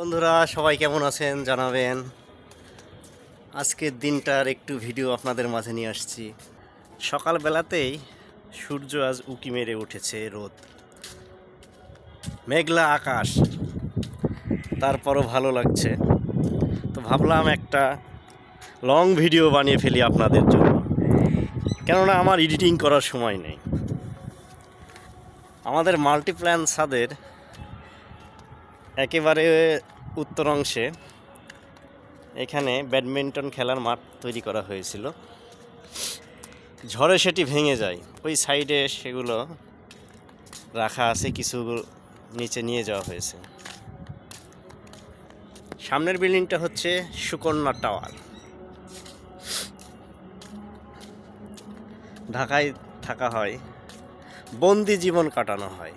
বন্ধুরা, সবাই কেমন আছেন? জানাবেন। আজকের দিনটার একটু ভিডিও আপনাদের মাঝে নিয়ে আসছি। সকালবেলাতেই সূর্য আজ উকি মেরে উঠেছে রোদ। মেঘলা আকাশ। তারপরও ভালো লাগছে। তো ভাবলাম একটা লং ভিডিও বানিয়ে ফেলি আপনাদের জন্য। কেননা আমার এডিটিং করার সময় নেই। আমাদের মাল্টিপ্ল্যান ছাদের একেবারে উত্তর অংশে এখানে ব্যাডমিন্টন খেলার মাঠ তৈরি করা হয়েছিল। ঝড়ে সেটি ভেঙে যায়। ওই সাইডে সেগুলো রাখা আছে, কিছু নিচে নিয়ে যাওয়া হয়েছে। সামনের বিল্ডিংটা হচ্ছে সুকন্যা টাওয়ার। ঢাকায় থাকা হয়, বন্দি জীবন কাটানো হয়।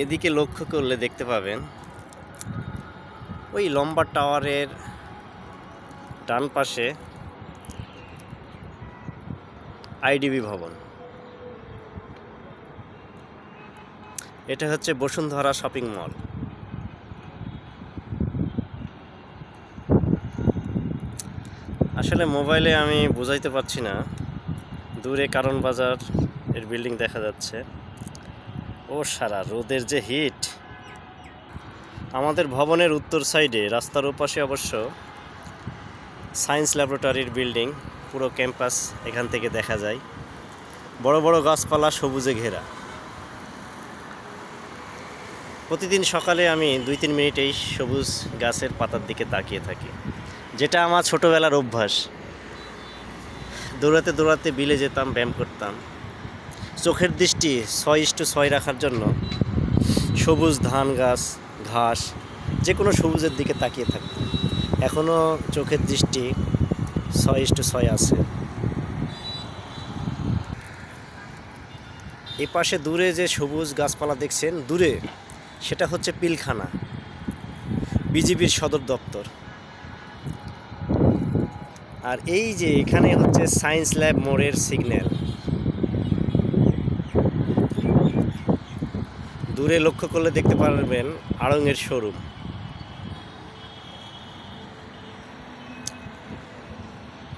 এদিকে লক্ষ্য করলে দেখতে পাবেন ওই লম্বা টাওয়ারের ডান পাশে আইডিবি ভবন। এটা হচ্ছে বসুন্ধরা শপিং মল। আসলে মোবাইলে আমি বুঝাইতে পারছি না। দূরে কারণ বাজার এর বিল্ডিং দেখা যাচ্ছে। ও সারা রোদের যে হিট। আমাদের ভবনের উত্তর সাইডে, রাস্তার ওপাশে অবশ্য সায়েন্স ল্যাবরেটরির বিল্ডিং, পুরো ক্যাম্পাস এখান থেকে দেখা যায়। বড় বড় গাছপালা, সবুজে ঘেরা। প্রতিদিন সকালে আমি দুই তিন মিনিটেই সবুজ গাছের পাতার দিকে তাকিয়ে থাকি, যেটা আমার ছোটোবেলার অভ্যাস। দৌড়াতে দৌড়াতে বিলে যেতাম, ব্যায়াম করতাম। চোখের দৃষ্টি ছয় ইস্টু ছয় রাখার জন্য সবুজ ধান গাছ, ঘাস যে কোনো সবুজের দিকে তাকিয়ে থাকতাম এখনও চোখের দৃষ্টি ছয় ইস্টু ছয় আছে। এ পাশে দূরে যে সবুজ গাছপালা দেখছেন, দূরে সেটা হচ্ছে পিলখানা, বিজিবির সদর দপ্তর। আর এই যে এখানে হচ্ছে সায়েন্স ল্যাব মোড়ের সিগন্যাল। দূরে লক্ষ্য করলে দেখতে পারবেন আড়ংয়ের শোরুম।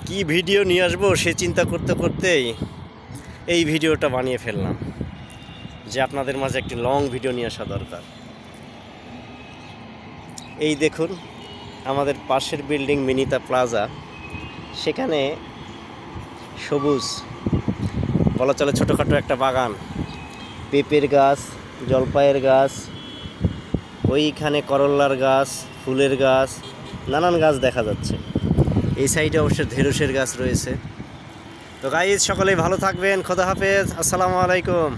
কি ভিডিও নিয়ে আসব সে চিন্তা করতে করতেই এই ভিডিওটা বানিয়ে ফেললাম, যে আপনাদের মাঝে একটি লং ভিডিও নিয়ে আসা দরকার। এই দেখুন, আমাদের পাশের বিল্ডিং মিনিতা প্লাজা, সেখানে সবুজ, বলা চলে ছোটোখাটো একটা বাগান, পেঁপের গাছ জলপাইয়ের গাছ, ওইখানে করল্লার গাছ, ফুলের গাছ, নানান গাছ দেখা যাচ্ছে। এই সাইডে অবশ্য ঢেঁড়সের গাছ রয়েছে। তো গাইজ সকলেই ভালো থাকবেন। খোদা হাফেজ। আসসালামু আলাইকুম।